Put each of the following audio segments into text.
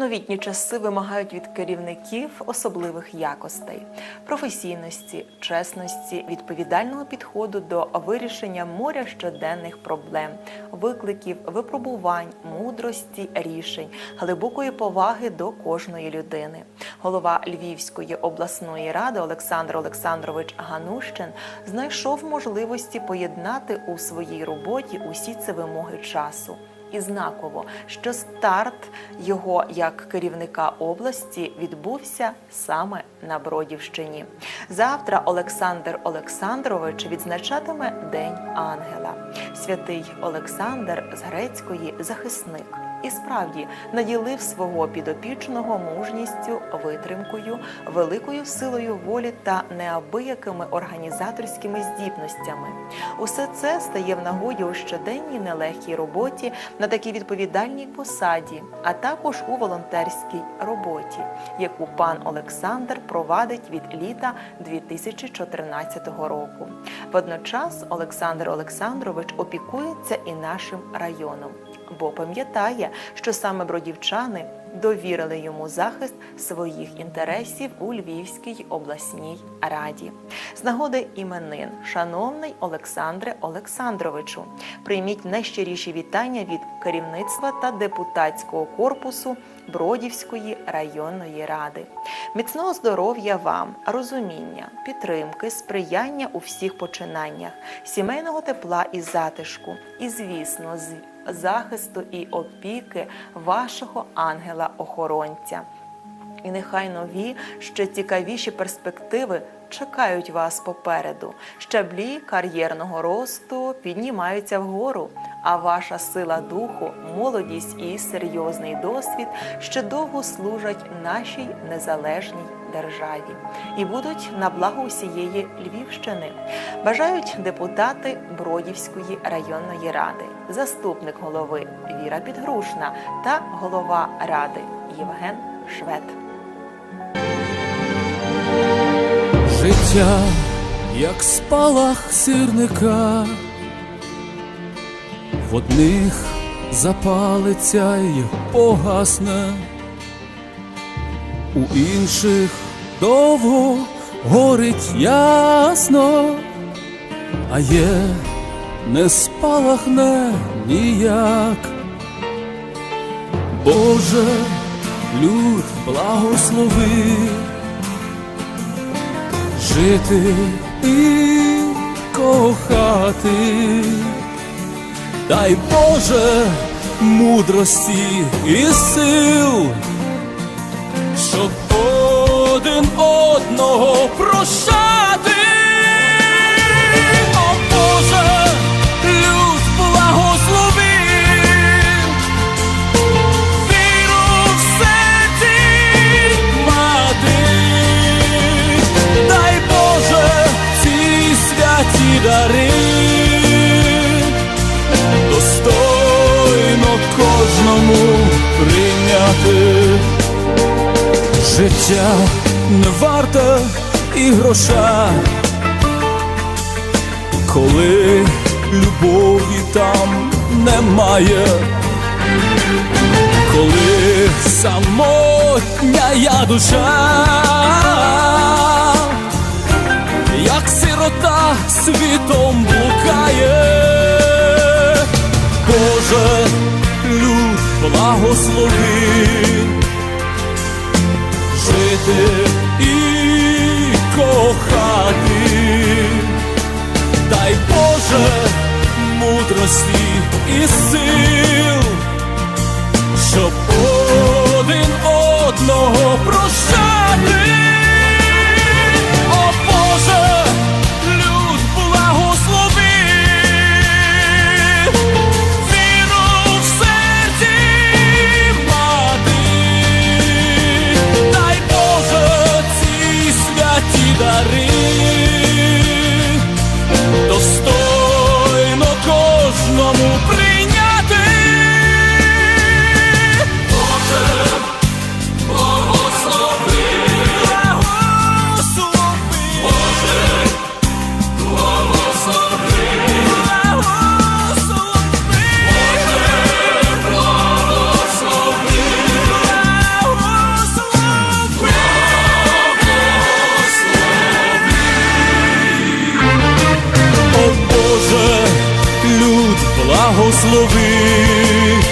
Новітні часи вимагають від керівників особливих якостей, професійності, чесності, відповідального підходу до вирішення моря щоденних проблем, викликів, випробувань, мудрості, рішень, глибокої поваги до кожної людини. Голова Львівської обласної ради Олександр Олександрович Ганущин знайшов можливості поєднати у своїй роботі усі ці вимоги часу. І знаково, що старт його як керівника області відбувся саме на Бродівщині. Завтра Олександр Олександрович відзначатиме День Ангела. Святий Олександр з грецької захисник. І справді наділив свого підопічного мужністю, витримкою, великою силою волі та неабиякими організаторськими здібностями. Усе це стає в нагоді у щоденній нелегкій роботі на такій відповідальній посаді, а також у волонтерській роботі, яку пан Олександр провадить від літа 2014 року. Водночас Олександр Олександрович опікується і нашим районом бо пам'ятає, що саме бродівчани довірили йому захист своїх інтересів у Львівській обласній раді. З нагоди іменин, шановний Олександре Олександровичу, прийміть найщиріші вітання від керівництва та депутатського корпусу Бродівської районної ради. Міцного здоров'я вам, розуміння, підтримки, сприяння у всіх починаннях, сімейного тепла і затишку, і, звісно, з захисту і опіки вашого ангела-охоронця. І нехай нові, ще цікавіші перспективи чекають вас попереду. Щаблі кар'єрного росту піднімаються вгору, а ваша сила духу, молодість і серйозний досвід ще довго служать нашій незалежній державі і будуть на благо усієї Львівщини. Бажають депутати Бродівської районної ради, заступник голови Віра Підгрушна та голова ради Євген Швед. Життя, як спалах сірника, в одних запалиться й погасне, у інших довго горить ясно, а є не спалахне ніяк. Боже, люд благослови жити і кохати, дай Боже мудрості і сил, щоб один одного прощати. О Боже, люд благослови. Віру в серці мати, дай Боже ці святі дари, достойно кожному прийняти життя не варте і гроша, коли любові там немає коли самотня я душа, як сирота світом блукає, Боже, люд благослови жити і кохати, дай Боже мудрості і сил благослови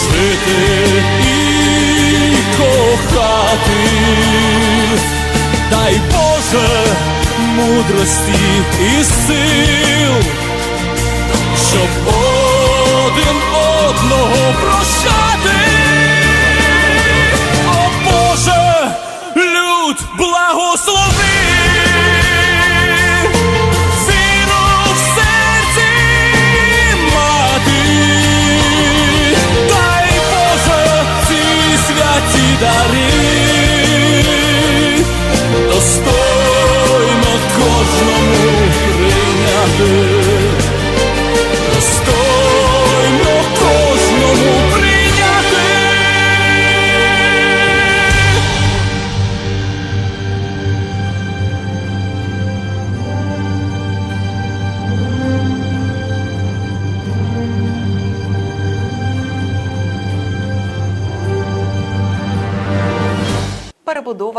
жити і кохати, дай Боже мудрості і сил, щоб один одного прощати. О Боже, люд, благослови,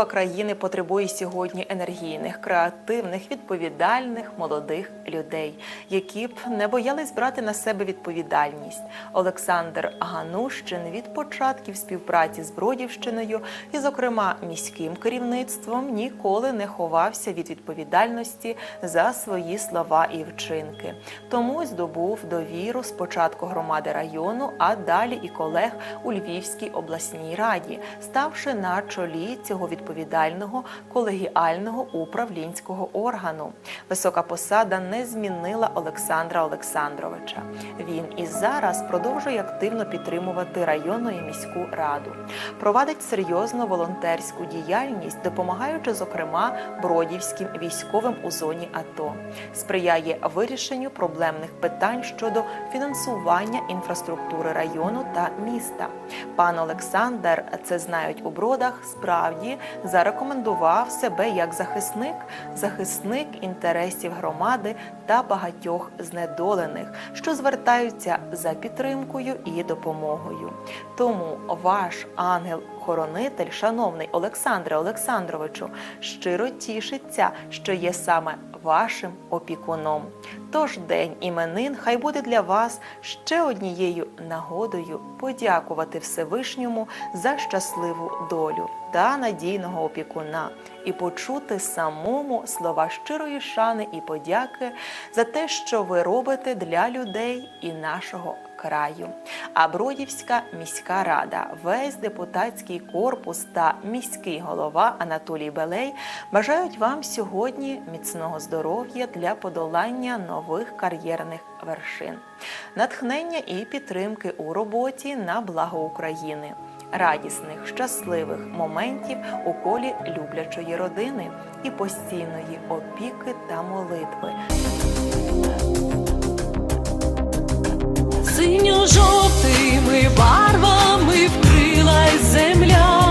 Перебудова країни потребує сьогодні енергійних, креативних, відповідальних молодих людей, які б не боялись брати на себе відповідальність. Олександр Ганущин від початків співпраці з Бродівщиною і, зокрема, міським керівництвом ніколи не ховався від відповідальності за свої слова і вчинки. Тому здобув довіру спочатку громади району, а далі і колег у Львівській обласній раді, ставши на чолі цього відповідального колегіального управлінського органу. Висока посада не змінила Олександра Олександровича. Він і зараз продовжує активно підтримувати районну і міську раду, провадить серйозну волонтерську діяльність, допомагаючи, зокрема, бродівським військовим у зоні АТО, сприяє вирішенню проблемних питань щодо фінансування інфраструктури району та міста. Пан Олександр, це знають у бродах, справді зарекомендував себе як захисник, захисник інтересів громади та багатьох знедолених, що звертаються за підтримкою і допомогою. Тому ваш ангел-хоронитель, шановний Олександре Олександровичу, щиро тішиться, що є саме вашим опікуном. Тож день іменин хай буде для вас ще однією нагодою подякувати Всевишньому за щасливу долю та надійного опікуна і почути самому слова щирої шани і подяки за те, що ви робите для людей і нашого краю. А Бродівська міська рада, весь депутатський корпус та міський голова Анатолій Белей бажають вам сьогодні міцного здоров'я для подолання нових кар'єрних вершин, натхнення і підтримки у роботі на благо України. Радісних, щасливих моментів у колі люблячої родини і постійної опіки та молитви, Синьо-жовтими барвами вкрилась земля,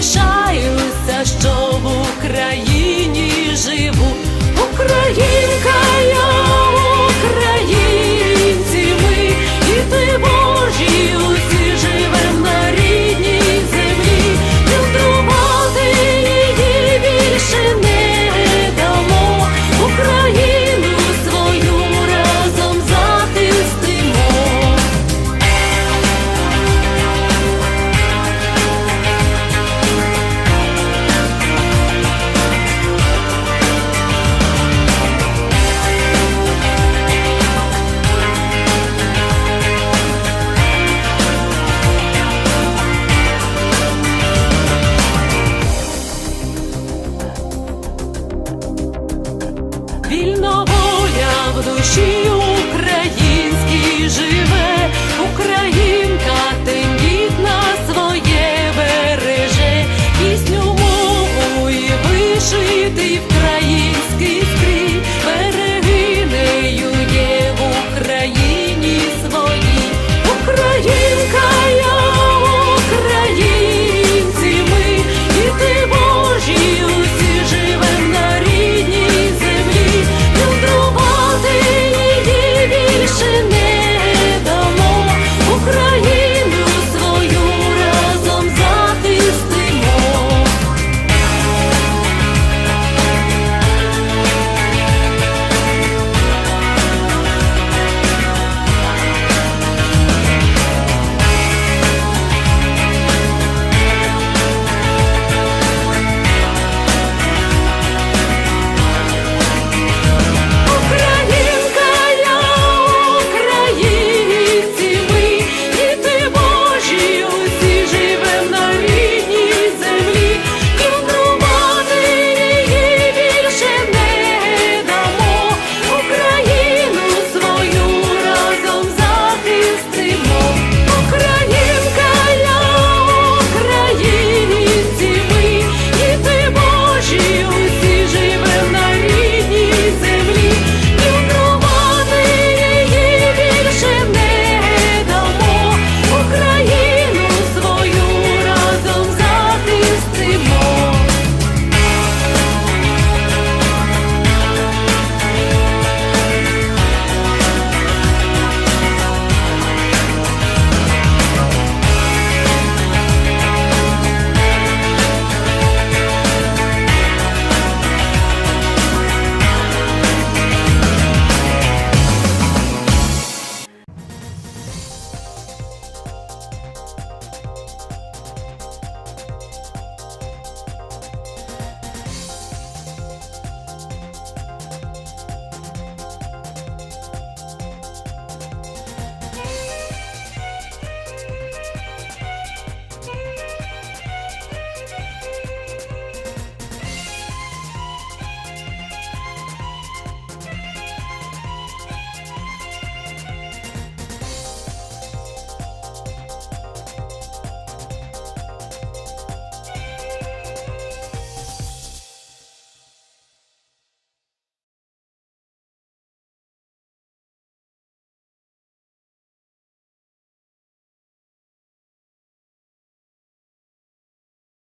пишаюся, що в Україні живу. Українка fogo do Chiu.